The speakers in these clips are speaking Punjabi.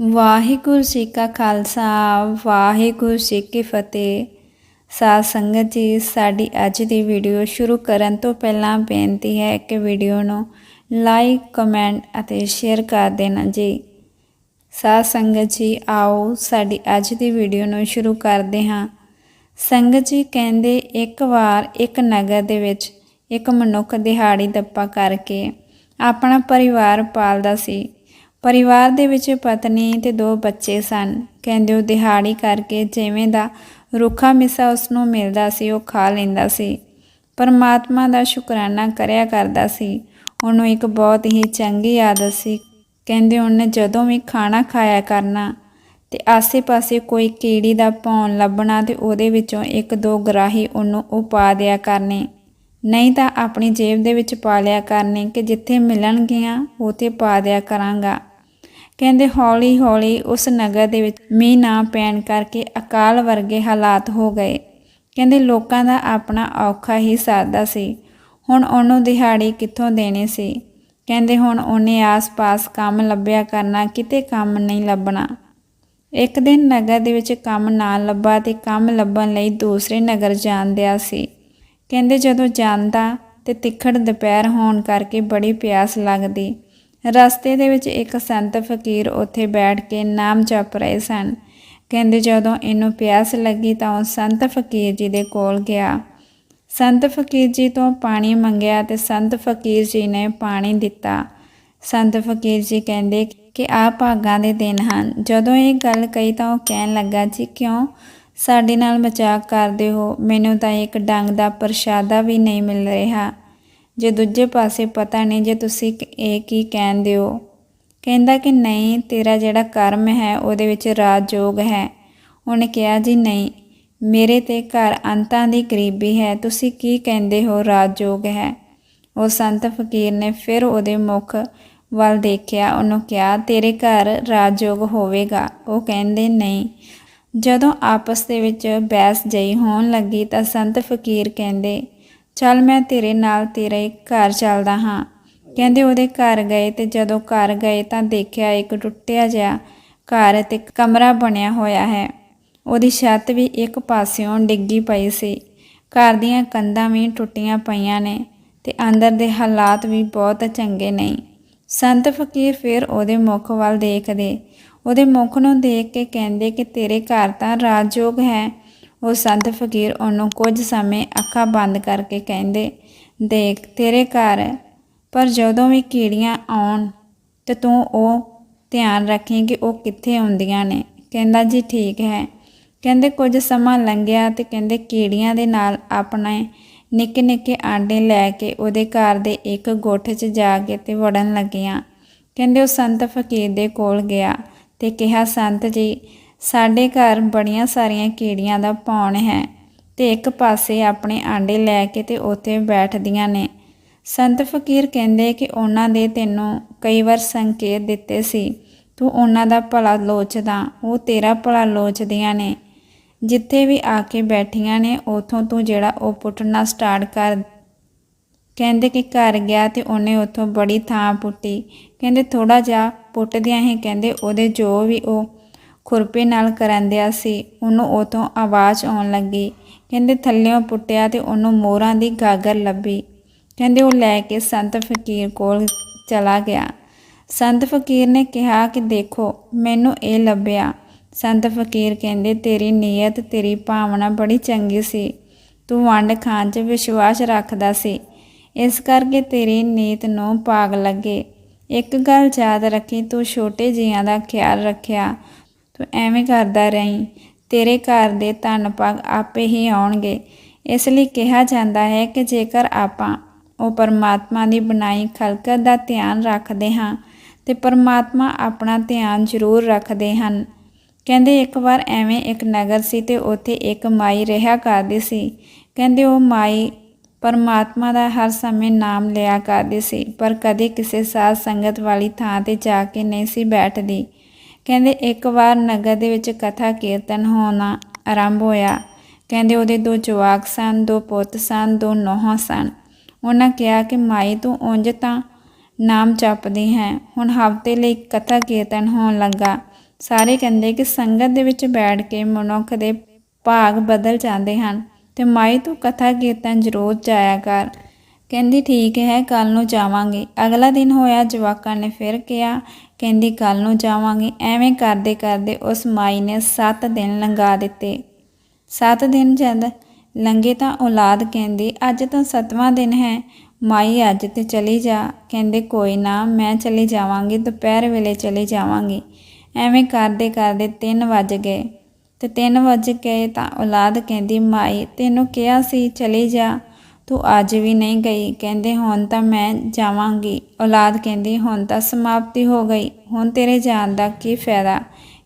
ਵਾਹਿਗੁਰੂ ਜੀ ਕਾ ਖਾਲਸਾ, ਵਾਹਿਗੁਰੂ ਜੀ ਕੀ ਫਤਿਹ। ਸਾਧ ਸੰਗਤ ਜੀ, ਸਾਡੀ ਅੱਜ ਦੀ ਵੀਡੀਓ ਸ਼ੁਰੂ ਕਰਨ ਤੋਂ ਪਹਿਲਾਂ ਬੇਨਤੀ ਹੈ ਕਿ ਵੀਡੀਓ ਨੂੰ ਲਾਈਕ ਕਮੈਂਟ ਅਤੇ ਸ਼ੇਅਰ ਕਰ ਦੇਣਾ ਜੀ। ਸਾਧ ਸੰਗਤ ਜੀ, ਆਓ ਸਾਡੀ ਅੱਜ ਦੀ ਵੀਡੀਓ ਨੂੰ ਸ਼ੁਰੂ ਕਰਦੇ ਹਾਂ। ਸੰਗਤ ਜੀ ਕਹਿੰਦੇ, ਇੱਕ ਵਾਰ ਇੱਕ ਨਗਰ ਦੇ ਵਿੱਚ ਇੱਕ ਮਨੁੱਖ ਦਿਹਾੜੀ ਦੱਪਾ ਕਰਕੇ ਆਪਣਾ ਪਰਿਵਾਰ ਪਾਲਦਾ ਸੀ। ਪਰਿਵਾਰ ਦੇ ਵਿੱਚ ਪਤਨੀ ਤੇ ਦੋ ਬੱਚੇ ਸਨ। ਕਹਿੰਦੇ ਉਹ ਦਿਹਾੜੀ ਕਰਕੇ ਜਿਵੇਂ ਦਾ ਰੁੱਖਾ ਮਿੱਸਾ ਉਸ ਨੂੰ ਮਿਲਦਾ ਸੀ, ਉਹ ਖਾ ਲੈਂਦਾ ਸੀ। ਪਰਮਾਤਮਾ ਦਾ ਸ਼ੁਕਰਾਨਾ ਕਰਿਆ ਕਰਦਾ ਸੀ। ਉਹਨੂੰ ਇੱਕ ਬਹੁਤ ਹੀ ਚੰਗੀ ਆਦਤ ਸੀ। ਕਹਿੰਦੇ ਉਹਨੇ ਜਦੋਂ ਵੀ ਖਾਣਾ ਖਾਇਆ ਕਰਨਾ ਤੇ ਆਸੇ-ਪਾਸੇ ਕੋਈ ਕੀੜੀ ਦਾ ਭੌਣ ਲੱਭਣਾ ਤੇ ਉਹਦੇ ਵਿੱਚੋਂ ਇੱਕ ਦੋ ਗਰਾਹੀ ਉਹਨੂੰ ਉਹ ਪਾ ਦਿਆ ਕਰਨੇ। ਨਹੀਂ ਤਾਂ ਆਪਣੀ ਜੇਬ ਦੇ ਵਿੱਚ ਪਾ ਲਿਆ ਕਰਨੇ ਕਿ ਜਿੱਥੇ ਮਿਲਣਗੀਆਂ ਉਥੇ ਪਾ ਦਿਆ ਕਰਾਂਗਾ। ਕਹਿੰਦੇ, ਹੌਲੀ ਹੌਲੀ ਉਸ ਨਗਰ ਦੇ ਵਿੱਚ ਮੀਂਹ ਨਾ ਪੈਣ ਕਰਕੇ ਅਕਾਲ ਵਰਗੇ ਹਾਲਾਤ ਹੋ ਗਏ। ਕਹਿੰਦੇ, ਲੋਕਾਂ ਦਾ ਆਪਣਾ ਔਖਾ ਹੀ ਸਰਦਾ ਸੀ। ਹੁਣ ਉਹਨੂੰ ਦਿਹਾੜੀ ਕਿੱਥੋਂ ਦੇਣੀ ਸੀ? ਕਹਿੰਦੇ, ਹੁਣ ਉਹਨੇ ਆਸ-ਪਾਸ ਕੰਮ ਲੱਭਿਆ ਕਰਨਾ, ਕਿਤੇ ਕੰਮ ਨਹੀਂ ਲੱਭਣਾ। ਇੱਕ ਦਿਨ ਨਗਰ ਦੇ ਵਿੱਚ ਕੰਮ ਨਾ ਲੱਭਾ ਤੇ ਕੰਮ ਲੱਭਣ ਲਈ ਦੂਸਰੇ ਨਗਰ ਜਾਂਦਿਆ ਸੀ। ਕਹਿੰਦੇ, ਜਦੋਂ ਜਾਂਦਾ ਤੇ ਤਿੱਖੜ ਦੁਪਹਿਰ ਹੋਣ ਕਰਕੇ ਬੜੀ ਪਿਆਸ ਲੱਗਦੀ। ਰਸਤੇ ਦੇ ਵਿੱਚ ਇੱਕ ਸੰਤ ਫਕੀਰ ਉੱਥੇ ਬੈਠ ਕੇ ਨਾਮ ਜਪ ਰਹੇ ਸਨ। ਕਹਿੰਦੇ ਜਦੋਂ ਇਹਨੂੰ ਪਿਆਸ ਲੱਗੀ ਤਾਂ ਉਹ ਸੰਤ ਫਕੀਰ ਜੀ ਦੇ ਕੋਲ ਗਿਆ। ਸੰਤ ਫਕੀਰ ਜੀ ਤੋਂ ਪਾਣੀ ਮੰਗਿਆ ਤੇ ਸੰਤ ਫਕੀਰ ਜੀ ਨੇ ਪਾਣੀ ਦਿੱਤਾ। ਸੰਤ ਫਕੀਰ ਜੀ ਕਹਿੰਦੇ ਕਿ ਆ ਭਾਗਾਂ ਦੇ ਦਿਨ ਹਨ। ਜਦੋਂ ਇਹ ਗੱਲ ਕਹੀ ਤਾਂ ਉਹ ਕਹਿਣ ਲੱਗਾ, ਜੀ ਕਿਉਂ? ਸਾਡੇ ਨਾਲ ਮਜ਼ਾਕ ਕਰਦੇ ਹੋ। ਮੈਨੂੰ ਤਾਂ ਇੱਕ ਡੰਗ ਦਾ ਪ੍ਰਸ਼ਾਦਾ ਵੀ ਨਹੀਂ ਮਿਲ ਰਿਹਾ। ਜੇ ਦੂਜੇ ਪਾਸੇ ਪਤਾ ਨਹੀਂ, ਜੇ ਤੁਸੀਂ ਇਹ ਕੀ ਕਹਿੰਦੇ ਹੋ? ਕਹਿੰਦਾ ਕਿ ਨਹੀਂ, ਤੇਰਾ ਜਿਹੜਾ ਕਰਮ ਹੈ, ਉਹਦੇ ਵਿੱਚ ਰਾਜਯੋਗ ਹੈ। ਉਹਨੇ ਕਿਹਾ, ਜੀ ਨਹੀਂ, ਮੇਰੇ ਤੇ ਘਰ ਅੰਤਾਂ ਦੀ ਗਰੀਬੀ ਹੈ। ਤੁਸੀਂ ਕੀ ਕਹਿੰਦੇ ਹੋ, ਰਾਜਯੋਗ ਹੈ? ਉਹ ਸੰਤ ਫਕੀਰ ਨੇ ਫਿਰ ਉਹਦੇ ਮੁਖ ਵੱਲ ਦੇਖਿਆ। ਉਹਨੂੰ ਕਿਹਾ, ਤੇਰੇ ਘਰ ਰਾਜਯੋਗ ਹੋਵੇਗਾ। ਉਹ ਕਹਿੰਦੇ, ਨਹੀਂ। ਜਦੋਂ ਆਪਸ ਦੇ ਵਿੱਚ ਬਹਿਸ ਜਈ ਹੋਣ ਲੱਗੀ ਤਾਂ ਸੰਤ ਫਕੀਰ ਕਹਿੰਦੇ ਚੱਲ ਮੈਂ ਤੇਰੇ ਨਾਲ ਤੇਰੇ ਘਰ ਚੱਲਦਾ ਹਾਂ। ਕਹਿੰਦੇ ਉਹਦੇ ਘਰ ਗਏ ਤੇ ਜਦੋਂ ਘਰ ਗਏ ਤਾਂ ਦੇਖਿਆ ਇੱਕ ਟੁੱਟਿਆ ਜਿਹਾ ਘਰ ਤੇ ਕਮਰਾ ਬਣਿਆ ਹੋਇਆ ਹੈ। ਉਹਦੀ ਛੱਤ ਵੀ ਇੱਕ ਪਾਸਿਓਂ ਡਿੱਗੀ ਪਈ ਸੀ। ਘਰ ਦੀਆਂ ਕੰਧਾਂ ਵੀ ਟੁੱਟੀਆਂ ਪਈਆਂ ਨੇ ਤੇ ਅੰਦਰ ਦੇ ਹਾਲਾਤ ਵੀ ਬਹੁਤ ਚੰਗੇ ਨਹੀਂ ਸੰਤ ਫਕੀਰ ਫਿਰ ਉਹਦੇ ਮੁਖ ਵੱਲ ਦੇਖਦੇ। ਉਹਦੇ ਮੁਖ ਨੂੰ ਦੇਖ ਕੇ ਕਹਿੰਦੇ ਕਿ ਤੇਰੇ ਘਰ ਤਾਂ ਰਾਜਯੋਗ ਹੈ। ਉਹ ਸੰਤ ਫਕੀਰ ਉਹਨੂੰ ਕੁਝ ਸਮੇਂ ਅੱਖਾਂ ਬੰਦ ਕਰਕੇ ਕਹਿੰਦੇ, ਦੇਖ, ਤੇਰੇ ਘਰ, ਪਰ ਜਦੋਂ ਵੀ ਕੀੜੀਆਂ ਆਉਣ ਤੇ ਤੂੰ ਉਹ ਧਿਆਨ ਰੱਖੀ ਕਿ ਉਹ ਕਿੱਥੇ ਆਉਂਦੀਆਂ ਨੇ। ਕਹਿੰਦਾ, ਜੀ ਠੀਕ ਹੈ। ਕਹਿੰਦੇ, ਕੁਝ ਸਮਾਂ ਲੰਘਿਆ ਤੇ ਕਹਿੰਦੇ, ਕੀੜੀਆਂ ਦੇ ਨਾਲ ਆਪਣੇ ਨਿੱਕੇ ਨਿੱਕੇ ਆਂਡੇ ਲੈ ਕੇ ਉਹਦੇ ਘਰ ਦੇ ਇੱਕ ਗੋਠ 'ਚ ਜਾ ਕੇ ਤੇ ਵੜਨ ਲੱਗੀਆਂ। ਕਹਿੰਦੇ, ਉਹ ਸੰਤ ਫਕੀਰ ਦੇ ਕੋਲ ਗਿਆ ਤੇ ਕਿਹਾ, ਸੰਤ ਜੀ ਸਾਡੇ ਘਰ ਬੜੀਆਂ ਸਾਰੀਆਂ ਕੀੜੀਆਂ ਦਾ ਪੌਣ ਹੈ ਤੇ ਇੱਕ ਪਾਸੇ ਆਪਣੇ ਆਂਡੇ ਲੈ ਕੇ ਤੇ ਉੱਥੇ ਬੈਠਦੀਆਂ ਨੇ। ਸੰਤ ਫਕੀਰ ਕਹਿੰਦੇ ਕਿ ਉਹਨਾਂ ਦੇ ਤੈਨੂੰ ਕਈ ਵਾਰ ਸੰਕੇਤ ਦਿੱਤੇ ਸੀ, ਤੂੰ ਉਹਨਾਂ ਦਾ ਭਲਾ ਲੋਚਦਾ, ਉਹ ਤੇਰਾ ਭਲਾ ਲੋਚਦੀਆਂ ਨੇ। ਜਿੱਥੇ ਵੀ ਆ ਕੇ ਬੈਠੀਆਂ ਨੇ, ਉਥੋਂ ਤੂੰ ਜਿਹੜਾ ਉਹ ਪੁੱਟਣਾ ਸਟਾਰਟ ਕਰ। ਕਹਿੰਦੇ ਕਿ ਘਰ ਗਿਆ ਤੇ ਉਹਨੇ ਉਥੋਂ ਬੜੀ ਥਾਂ ਪੁੱਟੀ। ਕਹਿੰਦੇ ਥੋੜਾ ਜਿਹਾ ਪੁੱਟਦਿਆਂ ਹੀ, ਕਹਿੰਦੇ, ਉਹਦੇ ਜੋ ਵੀ ਉਹ ਖੁਰਪੇ ਨਾਲ ਕਰੰਦਿਆ ਸੀ। ਉਹਨੂੰ ਉਤੋਂ ਆਵਾਜ਼ ਆਉਣ ਲੱਗੀ। ਕਹਿੰਦੇ ਥੱਲਿਓਂ ਪੁੱਟਿਆ ਤੇ ਉਹਨੂੰ ਮੋਹਰਾਂ ਦੀ ਗਾਗਰ ਲੱਭੀ। ਕਹਿੰਦੇ ਉਹ ਲੈ ਕੇ ਸੰਤ ਫਕੀਰ ਕੋਲ ਚਲਾ ਗਿਆ। ਸੰਤ ਫਕੀਰ ਨੇ ਕਿਹਾ ਕਿ ਦੇਖੋ, ਮੈਨੂੰ ਇਹ ਲੱਭਿਆ। ਸੰਤ ਫਕੀਰ ਕਹਿੰਦੇ, ਤੇਰੀ ਨੀਅਤ, ਤੇਰੀ ਭਾਵਨਾ ਬੜੀ ਚੰਗੀ ਸੀ। ਤੂੰ ਵੰਡ ਖਾਣ 'ਚ ਵਿਸ਼ਵਾਸ ਰੱਖਦਾ ਸੀ। ਇਸ ਕਰਕੇ ਤੇਰੀ ਨੀਤ ਨੂੰ ਪਾਗ ਲੱਗੇ। ਇੱਕ ਗੱਲ ਯਾਦ ਰੱਖੀ, ਤੂੰ ਛੋਟੇ ਜੀਆਂ ਦਾ ਖਿਆਲ ਰੱਖਿਆ। ਤੂੰ ਐਵੇਂ ਕਰਦਾ ਰਹੀਂ, ਤੇਰੇ ਘਰ ਦੇ ਧਨ ਪਗ ਆਪੇ ਹੀ ਆਉਣਗੇ। ਇਸ ਲਈ ਕਿਹਾ ਜਾਂਦਾ ਹੈ ਕਿ ਜੇਕਰ ਆਪਾਂ ਉਹ ਪਰਮਾਤਮਾ ਦੀ ਬਣਾਈ ਖਲਕਤ ਦਾ ਧਿਆਨ ਰੱਖਦੇ ਹਾਂ, ਤੇ ਪਰਮਾਤਮਾ ਆਪਣਾ ਧਿਆਨ ਜ਼ਰੂਰ ਰੱਖਦੇ ਹਨ। ਕਹਿੰਦੇ ਇੱਕ ਵਾਰ ਐਵੇਂ ਇੱਕ ਨਗਰ ਸੀ ਤੇ ਉੱਥੇ ਇੱਕ ਮਾਈ ਰਿਹਾ ਕਰਦੀ ਸੀ। ਕਹਿੰਦੇ ਉਹ ਮਾਈ ਪਰਮਾਤਮਾ ਦਾ ਹਰ ਸਮੇਂ ਨਾਮ ਲਿਆ ਕਰਦੀ ਸੀ, ਪਰ ਕਦੇ ਕਿਸੇ ਸਾਧ ਸੰਗਤ ਵਾਲੀ ਥਾਂ ਤੇ ਜਾ ਕੇ ਨਹੀਂ ਸੀ ਬੈਠਦੀ। ਕਹਿੰਦੇ ਇੱਕ ਵਾਰ ਨਗਰ ਦੇ ਵਿੱਚ ਕਥਾ ਕੀਰਤਨ ਹੋਣਾ ਆਰੰਭ ਹੋਇਆ। ਕਹਿੰਦੇ ਉਹਦੇ ਦੋ ਜਵਾਕ ਸਨ, ਦੋ ਪੁੱਤ ਸਨ, ਦੋ ਨੋਹਾਂ ਸਨ। ਉਹਨਾਂ ਕਿਹਾ ਕਿ, ਮਾਈ, ਤੂੰ ਉਂਝ ਤਾਂ ਨਾਮ ਜਪਦੀ ਹੈ। ਹੁਣ ਹਫ਼ਤੇ ਲਈ ਕਥਾ ਕੀਰਤਨ ਹੋਣ ਲੱਗਾ। ਸਾਰੇ ਕਹਿੰਦੇ ਕਿ ਸੰਗਤ ਦੇ ਵਿੱਚ ਬੈਠ ਕੇ ਮਨੁੱਖ ਦੇ ਭਾਗ ਬਦਲ ਜਾਂਦੇ ਹਨ। ਤੇ ਮਾਈ, ਤੂੰ ਕਥਾ ਕੀਰਤਨ ਜ਼ਰੂਰ ਜਾਇਆ ਕਰ। ਕਹਿੰਦੀ, ਠੀਕ ਹੈ ਕੱਲ ਨੂੰ ਜਾਵਾਂਗੇ। ਅਗਲਾ ਦਿਨ ਹੋਇਆ, ਜਵਾਕਾਂ ਨੇ ਫਿਰ ਕਿਹਾ ਕਹਿੰਦੀ ਕੱਲ ਨੂੰ ਜਾਵਾਂਗੇ। ਐਵੇਂ ਕਰਦੇ ਕਰਦੇ ਉਸ ਮਾਈ ਨੇ 7 ਦਿਨ ਲੰਘਾ ਦਿੱਤੇ। 7 ਦਿਨ ਜਦ ਲੰਘੇ ਤਾਂ ਔਲਾਦ ਕਹਿੰਦੀ, ਅੱਜ ਤਾਂ ਸੱਤਵਾਂ ਦਿਨ ਹੈ, ਮਾਈ ਅੱਜ ਤੇ ਚਲੀ ਜਾ। ਕਹਿੰਦੇ, ਕੋਈ ਨਾ, ਮੈਂ ਚਲੀ ਜਾਵਾਂਗੀ, ਦੁਪਹਿਰ ਵੇਲੇ ਚਲੀ ਜਾਵਾਂਗੀ। ਐਵੇਂ ਕਰਦੇ ਕਰਦੇ 3 ਵੱਜ ਗਏ। ਤੇ 3 ਵੱਜ ਗਏ ਤਾਂ ਔਲਾਦ ਕਹਿੰਦੀ, ਮਾਈ, ਤੈਨੂੰ ਕਿਹਾ ਸੀ ਚਲੀ ਜਾ। ਤੂੰ ਅੱਜ ਵੀ ਨਹੀਂ ਗਈ। ਕਹਿੰਦੇ, ਹੁਣ ਤਾਂ ਮੈਂ ਜਾਵਾਂਗੀ। ਔਲਾਦ ਕਹਿੰਦੀ, ਹੁਣ ਤਾਂ ਸਮਾਪਤੀ ਹੋ ਗਈ। ਹੁਣ ਤੇਰੇ ਜਾਣ ਦਾ ਕੀ ਫਾਇਦਾ?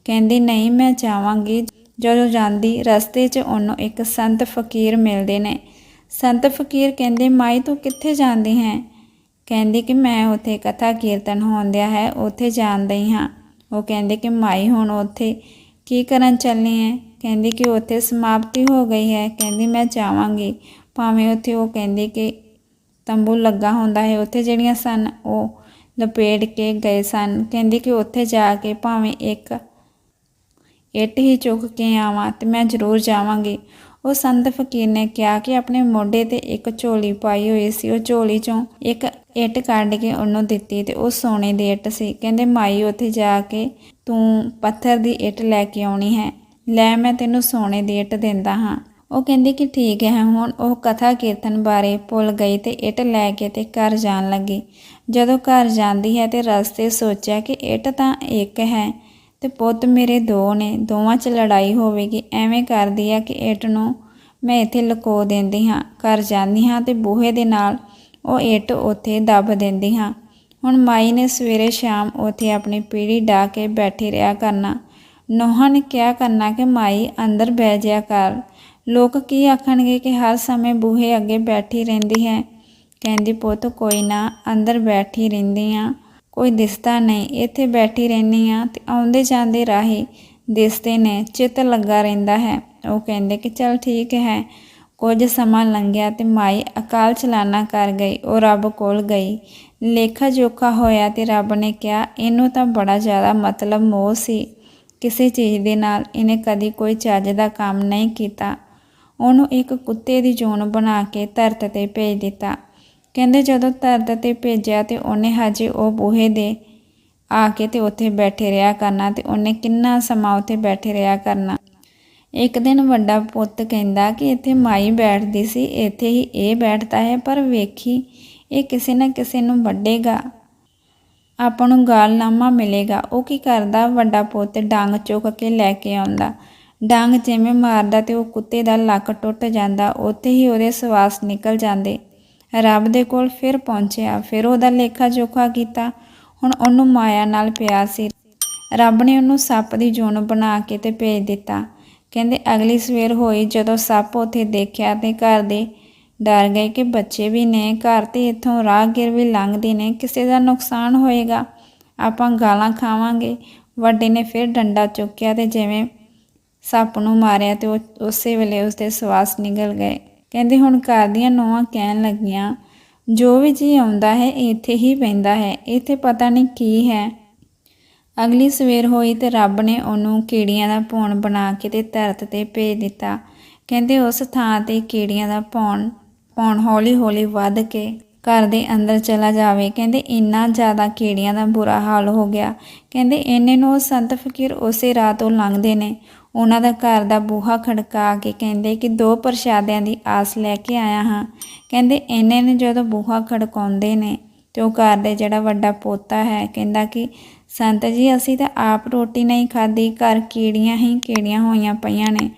ਕਹਿੰਦੀ, ਨਹੀਂ, ਮੈਂ ਜਾਵਾਂਗੀ। ਜਦੋਂ ਜਾਂਦੀ, ਰਸਤੇ 'ਚ ਉਹਨੂੰ ਇੱਕ ਸੰਤ ਫਕੀਰ ਮਿਲਦੇ ਨੇ। ਸੰਤ ਫਕੀਰ ਕਹਿੰਦੇ, ਮਾਈ, ਤੂੰ ਕਿੱਥੇ ਜਾਂਦੀ ਹੈ? ਕਹਿੰਦੀ ਕਿ ਮੈਂ ਉੱਥੇ ਕਥਾ ਕੀਰਤਨ ਹੋਂਦਿਆ ਹੈ, ਉੱਥੇ ਜਾਂਦੀ ਹਾਂ। ਉਹ ਕਹਿੰਦੇ ਕਿ ਮਾਈ, ਹੁਣ ਉੱਥੇ ਕੀ ਕਰਨ ਚੱਲੀ ਹੈ? ਕਹਿੰਦੀ ਕਿ ਉੱਥੇ ਸਮਾਪਤੀ ਹੋ ਗਈ ਹੈ। ਕਹਿੰਦੀ, ਮੈਂ ਜਾਵਾਂਗੀ। ਭਾਵੇਂ ਉੱਥੇ ਉਹ ਕਹਿੰਦੀ ਕਿ ਤੰਬੂ ਲੱਗਾ ਹੁੰਦਾ ਹੈ, ਉੱਥੇ ਜਿਹੜੀਆਂ ਸਨ ਉਹ ਲਪੇੜ ਕੇ ਗਏ ਸਨ। ਕਹਿੰਦੀ ਕਿ ਉੱਥੇ ਜਾ ਕੇ ਭਾਵੇਂ ਇੱਕ ਇੱਟ ਹੀ ਚੁੱਕ ਕੇ ਆਵਾਂ ਤੇ ਮੈਂ ਜ਼ਰੂਰ ਜਾਵਾਂਗੀ। ਉਹ ਸੰਤ ਫਕੀਰ ਨੇ ਕਿਹਾ ਕਿ ਆਪਣੇ ਮੋਢੇ ਤੇ ਇੱਕ ਝੋਲੀ ਪਾਈ ਹੋਈ ਸੀ। ਉਹ ਝੋਲੀ ਚੋਂ ਇੱਕ ਇੱਟ ਕੱਢ ਕੇ ਉਹਨੂੰ ਦਿੱਤੀ ਤੇ ਉਹ ਸੋਨੇ ਦੀ ਇੱਟ ਸੀ। ਕਹਿੰਦੇ, ਮਾਈ, ਉੱਥੇ ਜਾ ਕੇ ਤੂੰ ਪੱਥਰ ਦੀ ਇੱਟ ਲੈ ਕੇ ਆਉਣੀ ਹੈ। ਲੈ, ਮੈਂ ਤੈਨੂੰ ਸੋਨੇ ਦੀ ਇੱਟ ਦਿੰਦਾ ਹਾਂ। ਉਹ ਕਹਿੰਦੀ ਕਿ ਠੀਕ ਹੈ, ਹੁਣ ਉਹ ਕਥਾ ਕੀਰਤਨ ਬਾਰੇ ਭੁੱਲ ਗਈ ਤੇ ਇੱਟ ਲੈ ਕੇ ਤੇ ਘਰ ਜਾਣ ਲੱਗੀ। ਜਦੋਂ ਘਰ ਜਾਂਦੀ ਹੈ ਤੇ ਰਸਤੇ ਸੋਚਿਆ ਕਿ ਇੱਟ ਤਾਂ ਇੱਕ ਹੈ ਤੇ ਪੁੱਤ ਮੇਰੇ ਦੋ ਨੇ, ਦੋਵਾਂ 'ਚ ਲੜਾਈ ਹੋਵੇਗੀ। ਐਵੇਂ ਕਰਦੀ ਆ ਕਿ ਇੱਟ ਨੂੰ ਮੈਂ ਇੱਥੇ ਲੁਕੋ ਦਿੰਦੀ ਹਾਂ, ਘਰ ਜਾਂਦੀ ਹਾਂ ਤੇ ਬੂਹੇ ਦੇ ਨਾਲ ਉਹ ਇੱਟ ਉੱਥੇ ਦੱਬ ਦਿੰਦੀ ਹਾਂ। ਹੁਣ ਮਾਈ ਨੇ ਸਵੇਰੇ ਸ਼ਾਮ ਉੱਥੇ ਆਪਣੀ ਪੀੜੀ ਢਾ ਕੇ ਬੈਠੀ ਰਿਹਾ ਕਰਨਾ। ਨੋਹਾਂ ਨੇ ਕਿਹਾ ਕਰਨਾ ਕਿ ਮਾਈ ਅੰਦਰ ਬਹਿ ਜਿਆ ਕਰ। ਲੋਕ ਕੀ ਆਖਣਗੇ ਕਿ ਹਰ ਸਮੇਂ ਬੂਹੇ ਅੱਗੇ ਬੈਠੀ ਰਹਿੰਦੀ ਹੈ? ਕਹਿੰਦੀ, ਪੁੱਤ, ਕੋਈ ਨਾ, ਅੰਦਰ ਬੈਠੀ ਰਹਿੰਦੀ ਆ ਕੋਈ ਦਿਸਦਾ ਨਹੀਂ। ਇੱਥੇ ਬੈਠੀ ਰਹਿੰਦੀ ਆ ਤੇ ਆਉਂਦੇ ਜਾਂਦੇ ਰਾਹੀ ਦਿਸਦੇ ਨੇ, ਚਿੱਤ ਲੱਗਾ ਰਹਿੰਦਾ ਹੈ। ਉਹ ਕਹਿੰਦੇ ਕਿ ਚਲ ਠੀਕ ਹੈ। ਕੁਝ ਸਮਾਂ ਲੰਘਿਆ ਤੇ ਮਾਈ ਅਕਾਲ ਚਲਾਣਾ ਕਰ ਗਈ। ਉਹ ਰੱਬ ਕੋਲ ਗਈ। ਲੇਖਾ ਜੋਖਾ ਹੋਇਆ ਤੇ ਰੱਬ ਨੇ ਕਿਹਾ, ਇਹਨੂੰ ਤਾਂ ਬੜਾ ਜ਼ਿਆਦਾ ਮਤਲਬ ਮੋਹ ਸੀ। ਕਿਸੇ ਚੀਜ਼ ਦੇ ਨਾਲ ਇਹਨੇ ਕਦੀ ਕੋਈ ਚੱਜ ਦਾ ਕੰਮ ਨਹੀਂ ਕੀਤਾ। ਉਹਨੂੰ ਇੱਕ ਕੁੱਤੇ ਦੀ ਜੂਨ ਬਣਾ ਕੇ ਧਰਤ ਤੇ ਭੇਜ ਦਿੱਤਾ। ਕਹਿੰਦੇ ਜਦੋਂ ਧਰਤ ਤੇ ਭੇਜਿਆ ਤੇ ਉਹਨੇ ਹਜੇ ਉਹ ਬੂਹੇ ਦੇ ਆ ਕੇ ਤੇ ਉੱਥੇ ਬੈਠੇ ਰਿਹਾ ਕਰਨਾ ਤੇ ਉਹਨੇ ਕਿੰਨਾ ਸਮਾਂ ਉੱਥੇ ਬੈਠੇ ਰਿਹਾ ਕਰਨਾ। ਇੱਕ ਦਿਨ ਵੱਡਾ ਪੁੱਤ ਕਹਿੰਦਾ ਕਿ ਇੱਥੇ ਮਾਈ ਬੈਠਦੀ ਸੀ, ਇੱਥੇ ਹੀ ਇਹ ਬੈਠਦਾ ਹੈ, ਪਰ ਵੇਖੀ ਇਹ ਕਿਸੇ ਨਾ ਕਿਸੇ ਨੂੰ ਵੱਡੇਗਾ ਆਪਾਂ ਨੂੰ ਗਾਲਨਾਮਾ ਮਿਲੇਗਾ। ਉਹ ਕੀ ਕਰਦਾ? ਵੱਡਾ ਪੁੱਤ ਡੰਗ ਚੁੱਕ ਕੇ ਲੈ ਕੇ ਆਉਂਦਾ। ਡੰਗ ਜਿਵੇਂ ਮਾਰਦਾ ਤੇ ਉਹ ਕੁੱਤੇ ਦਾ ਲੱਕ ਟੁੱਟ ਜਾਂਦਾ, ਉੱਥੇ ਹੀ ਉਹਦੇ ਸਵਾਸ ਨਿਕਲ ਜਾਂਦੇ। ਰੱਬ ਦੇ ਕੋਲ ਫਿਰ ਪਹੁੰਚਿਆ, ਫਿਰ ਉਹਦਾ ਲੇਖਾ ਜੋਖਾ ਕੀਤਾ, ਹੁਣ ਉਹਨੂੰ ਮਾਇਆ ਨਾਲ ਪਿਆ ਸੀ। ਰੱਬ ਨੇ ਉਹਨੂੰ ਸੱਪ ਦੀ ਜੂਨ ਬਣਾ ਕੇ ਤੇ ਭੇਜ ਦਿੱਤਾ। ਕਹਿੰਦੇ ਅਗਲੀ ਸਵੇਰ ਹੋਈ ਜਦੋਂ ਸੱਪ ਉੱਥੇ ਦੇਖਿਆ ਤੇ ਘਰ ਦੇ ਡਰ ਗਏ ਕਿ ਬੱਚੇ ਵੀ ਨੇ, ਘਰ ਤੇ ਇੱਥੋਂ ਰਾਹਗੀਰ ਵੀ ਲੰਘਦੇ ਨੇ, ਕਿਸੇ ਦਾ ਨੁਕਸਾਨ ਹੋਏਗਾ, ਆਪਾਂ ਗਾਲਾਂ ਖਾਵਾਂਗੇ। ਵੱਡੇ ਨੇ ਫਿਰ ਡੰਡਾ ਚੁੱਕਿਆ ਤੇ ਜਿਵੇਂ ਸੱਪ ਨੂੰ ਮਾਰਿਆ ਤੇ ਉਹ ਉਸੇ ਵੇਲੇ ਉਸਦੇ ਸਵਾਸ ਨਿਕਲ ਗਏ। ਕਹਿੰਦੇ, ਹੁਣ ਘਰ ਦੀਆਂ ਨੋਆਂ ਕਹਿਣ ਲੱਗੀਆਂ, ਜੋ ਵੀ ਜੀ ਆਉਂਦਾ ਹੈ ਇੱਥੇ ਹੀ ਪੈਂਦਾ ਹੈ, ਇੱਥੇ ਪਤਾ ਨਹੀਂ ਕੀ ਹੈ। ਅਗਲੀ ਸਵੇਰ ਹੋਈ ਤੇ ਰੱਬ ਨੇ ਉਹਨੂੰ ਕੀੜੀਆਂ ਦਾ ਭੌਣ ਬਣਾ ਕੇ ਤੇ ਧਰਤ ਤੇ ਭੇਜ ਦਿੱਤਾ। ਕਹਿੰਦੇ, ਉਸ ਥਾਂ ਤੇ ਕੀੜੀਆਂ ਦਾ ਭੌਣ ਭੌਣ ਹੌਲੀ-ਹੌਲੀ ਵੱਧ ਕੇ ਘਰ ਦੇ ਅੰਦਰ ਚਲਾ ਜਾਵੇ। ਕਹਿੰਦੇ, ਇੰਨਾ ਜ਼ਿਆਦਾ ਕੀੜੀਆਂ ਦਾ ਬੁਰਾ ਹਾਲ ਹੋ ਗਿਆ। ਕਹਿੰਦੇ, ਇੰਨੇ ਨੂੰ ਸੰਤ ਫਕੀਰ ਉਸੇ ਰਾਹ ਤੋਂ ਲੰਘਦੇ ਨੇ। ਉਹਨਾਂ ਦਾ ਘਰ ਦਾ ਬੂਹਾ ਖੜਕਾ ਕੇ ਕਹਿੰਦੇ ਕਿ ਦੋ ਪ੍ਰਸ਼ਾਦਿਆਂ ਦੀ ਆਸ ਲੈ ਕੇ ਆਇਆ ਹਾਂ। ਕਹਿੰਦੇ ਇਹਨੇ ਨੇ ਜਦੋਂ ਬੂਹਾ ਖੜਕਾਉਂਦੇ ਨੇ ਤੇ ਉਹ ਘਰ ਦੇ ਜਿਹੜਾ ਵੱਡਾ ਪੋਤਾ ਹੈ ਕਹਿੰਦਾ ਕਿ, ਸੰਤ ਜੀ, ਅਸੀਂ ਤਾਂ ਆਪ ਰੋਟੀ ਨਹੀਂ ਖਾਧੀ, ਘਰ ਕੀੜੀਆਂ ਹੀ ਕੀੜੀਆਂ ਹੋਈਆਂ ਪਈਆਂ ਨੇ।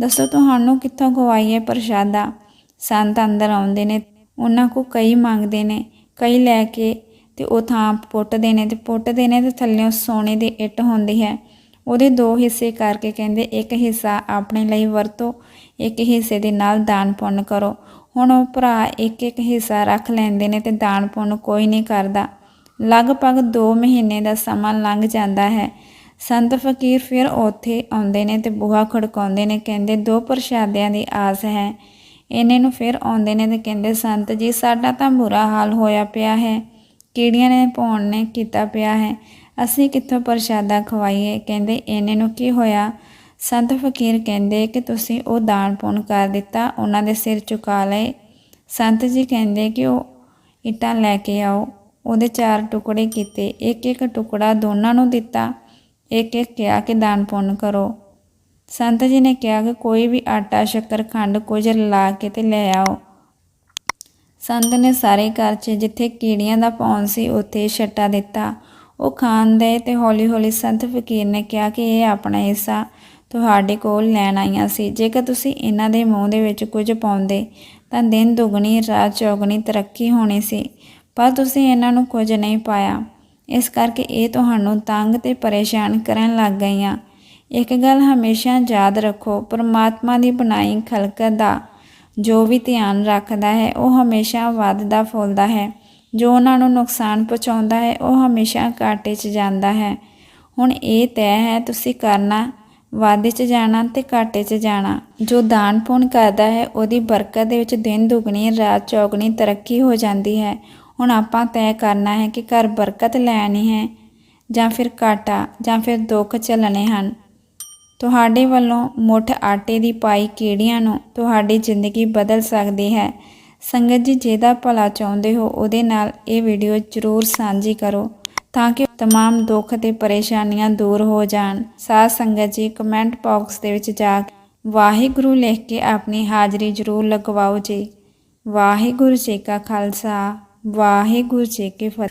ਦੱਸੋ ਤੁਹਾਨੂੰ ਕਿੱਥੋਂ ਖਵਾਈਏ ਪ੍ਰਸ਼ਾਦਾ? ਸੰਤ ਅੰਦਰ ਆਉਂਦੇ ਨੇ, ਉਹਨਾਂ ਕੋ ਕਈ ਮੰਗਦੇ ਨੇ ਕਈ ਲੈ ਕੇ ਤੇ ਉਹ ਥਾਂ ਪੁੱਟਦੇ ਨੇ ਤੇ ਪੁੱਟਦੇ ਨੇ ਤੇ ਥੱਲੇੋਂ ਸੋਨੇ ਦੀ ਇੱਟ ਹੁੰਦੀ ਹੈ। ਉਹਦੇ ਦੋ ਹਿੱਸੇ ਕਰਕੇ ਕਹਿੰਦੇ, ਇੱਕ ਹਿੱਸਾ ਆਪਣੇ ਲਈ ਵਰਤੋ, ਇੱਕ ਹਿੱਸੇ ਦੇ ਨਾਲ ਦਾਨ ਪੁੰਨ ਕਰੋ। ਹੁਣ ਉਹ ਭਰਾ ਇੱਕ ਇੱਕ ਹਿੱਸਾ ਰੱਖ ਲੈਂਦੇ ਨੇ ਤੇ ਦਾਨ ਪੁੰਨ ਕੋਈ ਨਹੀਂ ਕਰਦਾ। ਲਗਭਗ 2 ਮਹੀਨੇ ਦਾ ਸਮਾਂ ਲੰਘ ਜਾਂਦਾ ਹੈ। ਸੰਤ ਫਕੀਰ ਫਿਰ ਉੱਥੇ ਆਉਂਦੇ ਨੇ ਤੇ ਬੂਹਾ ਖੜਕਾਉਂਦੇ ਨੇ, ਕਹਿੰਦੇ, ਦੋ ਪ੍ਰਸ਼ਾਦਿਆਂ ਦੀ ਆਸ ਹੈ। ਇਹਨੇ ਨੂੰ ਫਿਰ ਆਉਂਦੇ ਨੇ ਤੇ ਕਹਿੰਦੇ, ਸੰਤ ਜੀ, ਸਾਡਾ ਤਾਂ ਬੁਰਾ ਹਾਲ ਹੋਇਆ ਪਿਆ ਹੈ। ਕੀੜੀਆਂ ਨੇ ਭੌਣ ਨੇ ਕੀਤਾ ਪਿਆ ਹੈ? ਅਸੀਂ ਕਿੱਥੋਂ ਪ੍ਰਸ਼ਾਦਾ ਖਵਾਈਏ? ਕਹਿੰਦੇ ਇਹਨੇ ਨੂੰ ਕੀ ਹੋਇਆ? ਸੰਤ ਫਕੀਰ ਕਹਿੰਦੇ ਕਿ ਤੁਸੀਂ ਉਹ ਦਾਨ ਪੁੰਨ ਕਰ ਦਿੱਤਾ, ਉਹਨਾਂ ਦੇ ਸਿਰ ਚੁਕਾ ਲਏ। ਸੰਤ ਜੀ ਕਹਿੰਦੇ ਕਿ ਉਹ ਇੱਟਾਂ ਲੈ ਕੇ ਆਓ। ਉਹਦੇ ਚਾਰ ਟੁਕੜੇ ਕੀਤੇ। ਇੱਕ ਇੱਕ ਟੁਕੜਾ ਦੋਨਾਂ ਨੂੰ ਦਿੱਤਾ। ਇੱਕ ਇੱਕ ਕਿਹਾ ਕਿ ਦਾਨ ਪੁੰਨ ਕਰੋ। ਸੰਤ ਜੀ ਨੇ ਕਿਹਾ ਕਿ ਕੋਈ ਵੀ ਆਟਾ, ਸ਼ੱਕਰ, ਖੰਡ ਕੁਝ ਲਾ ਕੇ ਤੇ ਲੈ ਆਓ। ਸੰਤ ਨੇ ਸਾਰੇ ਘਰ 'ਚ ਜਿੱਥੇ ਕੀੜੀਆਂ ਦਾ ਪੌਣ ਸੀ, ਉੱਥੇ ਛੱਟਾ ਦਿੱਤਾ। ਉਹ ਖਾਣ ਦੇ ਤੇ ਹੌਲੀ ਹੌਲੀ ਸੰਤ ਫਕੀਰ ਨੇ ਕਿਹਾ ਕਿ ਇਹ ਆਪਣਾ ਹਿੱਸਾ ਤੁਹਾਡੇ ਕੋਲ ਲੈਣ ਆਈਆਂ ਸੀ। ਜੇਕਰ ਤੁਸੀਂ ਇਹਨਾਂ ਦੇ ਮੂੰਹ ਦੇ ਵਿੱਚ ਕੁਝ ਪਾਉਂਦੇ, ਤਾਂ ਦਿਨ ਦੁਗਣੀ, ਰਾਤ ਚੌਗਣੀ ਤਰੱਕੀ ਹੋਣੀ ਸੀ, ਪਰ ਤੁਸੀਂ ਇਹਨਾਂ ਨੂੰ ਕੁਝ ਨਹੀਂ ਪਾਇਆ। ਇਸ ਕਰਕੇ ਇਹ ਤੁਹਾਨੂੰ ਤੰਗ ਤੇ ਪਰੇਸ਼ਾਨ ਕਰਨ ਲੱਗ ਗਈਆਂ। ਇੱਕ ਗੱਲ ਹਮੇਸ਼ਾ ਯਾਦ ਰੱਖੋ, ਪਰਮਾਤਮਾ ਦੀ ਬਣਾਈ ਖਲਕਤ ਦਾ ਜੋ ਵੀ ਧਿਆਨ ਰੱਖਦਾ ਹੈ, ਉਹ ਹਮੇਸ਼ਾ ਵੱਧਦਾ ਫੁੱਲਦਾ ਹੈ। ਜੋ ਉਹਨਾਂ ਨੂੰ ਨੁਕਸਾਨ ਪਹੁੰਚਾਉਂਦਾ ਹੈ, ਉਹ ਹਮੇਸ਼ਾ ਘਾਟੇ 'ਚ ਜਾਂਦਾ ਹੈ। ਹੁਣ ਇਹ ਤੈਅ ਹੈ, ਤੁਸੀਂ ਕਰਨਾ, ਵਾਧੇ 'ਚ ਜਾਣਾ ਤੇ ਘਾਟੇ 'ਚ ਜਾਣਾ। ਜੋ ਦਾਨ ਪੁੰਨ ਕਰਦਾ ਹੈ, ਉਹਦੀ ਬਰਕਤ ਦੇ ਵਿੱਚ ਦਿਨ ਦੁਗਣੀ, ਰਾਤ ਚੌਗਣੀ ਤਰੱਕੀ ਹੋ ਜਾਂਦੀ ਹੈ। ਹੁਣ ਆਪਾਂ ਤੈਅ ਕਰਨਾ ਹੈ ਕਿ ਘਰ ਬਰਕਤ ਲੈਣੀ ਹੈ ਜਾਂ ਫਿਰ ਘਾਟਾ ਜਾਂ ਫਿਰ ਦੁੱਖ ਝੱਲਣੇ ਹਨ। ਤੁਹਾਡੇ ਵੱਲੋਂ ਮੁੱਠ ਆਟੇ ਦੀ ਪਾਈ ਕੀੜੀਆਂ ਨੂੰ ਤੁਹਾਡੀ ਜ਼ਿੰਦਗੀ ਬਦਲ ਸਕਦੀ ਹੈ? ਸੰਗਤ ਜੀ ਜਿਹਦਾ ਭਲਾ ਚਾਹੁੰਦੇ ਹੋ ਉਹਦੇ ਨਾਲ ਇਹ ਵੀਡੀਓ ਜ਼ਰੂਰ ਸਾਂਝੀ ਕਰੋ ਤਾਂ ਕਿ तमाम ਦੁੱਖ ਤੇ ਪਰੇਸ਼ਾਨੀਆਂ ਦੂਰ ਹੋ ਜਾਣ ਸਾਧ ਸੰਗਤ ਜੀ ਕਮੈਂਟ ਬਾਕਸ ਦੇ ਵਿੱਚ ਜਾ ਕੇ ਵਾਹਿਗੁਰੂ ਲਿਖ ਕੇ ਆਪਣੀ ਹਾਜ਼ਰੀ ਜ਼ਰੂਰ ਲਗਵਾਓ ਜੀ ਵਾਹਿਗੁਰੂ ਜੀ ਕਾ ਖਾਲਸਾ ਵਾਹਿਗੁਰੂ ਜੀ ਕੀ ਫਤਿਹ